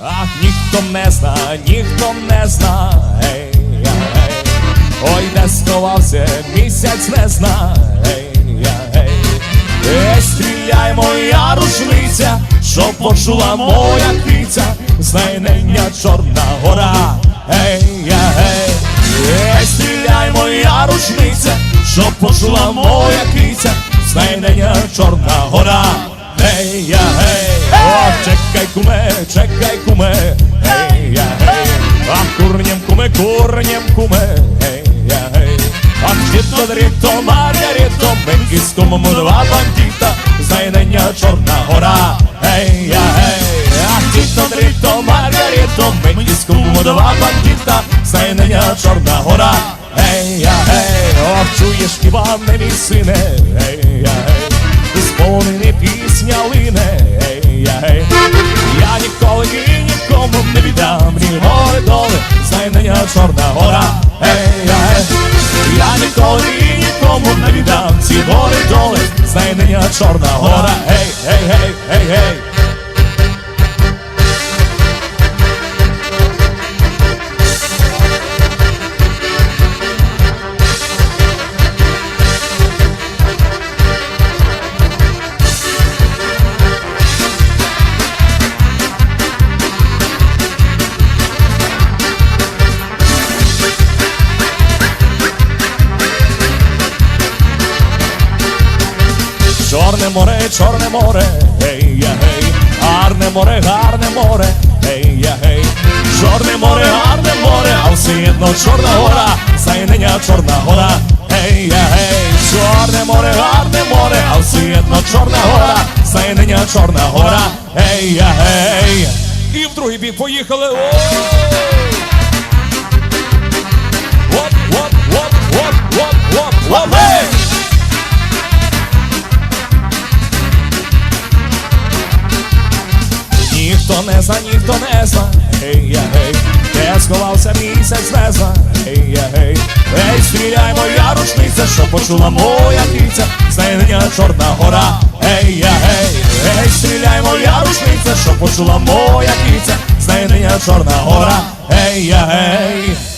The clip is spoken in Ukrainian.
Ах, ніхто не зна, ніхто не зна, ей, ей. Ой, де сховався, місяць не зна, ей, ей. Ей, стріляй, моя рушниця, що почула моя киця, знайнення Чорна гора, ей, ей. Ей, стріляй, моя рушниця, що почула моя киця, чекай, куме, ей, я, ей. А курнем, куме, курнем, куме, ей, я, ей. Ах, діто, дріто, Маргарито, Менгіському два бандіта, знайдення Чорна гора, ей, я, ей. Ах, діто, дріто, Маргарито, Менгіському два бандіта, знайдення Чорна гора, ей, я, ей. Ох, чуєш, Іване, мій сине, ей, я, ей. Сповнений пісня лине, ей, я, ей. Я доли, Чорна гора, ей, ей. Я ніколи нікому не віддам ці гори доли, знайдення Чорна гора, ей, Чорне море, чорне море, гей, я гей, гарне море, гарне море, гей, я гей, чорне море, гарне море, а все одно чорна гора, зайнення чорна гора, гей, я гей, чорне море, гарне море, а все одно чорна гора, зайнення чорна гора, гей, я гей. І в другий бік поїхали. Ой! Не зна, ніхто не зна, ей я гей, де сховався місяць не зна, ей я гей, гей, стріляй, моя рушниця, що почула моя киця, знайдення Чорна гора, ей я гей, гей, стріляй, моя рушниця, що почула моя киця, знайдення Чорна гора, ей я гей.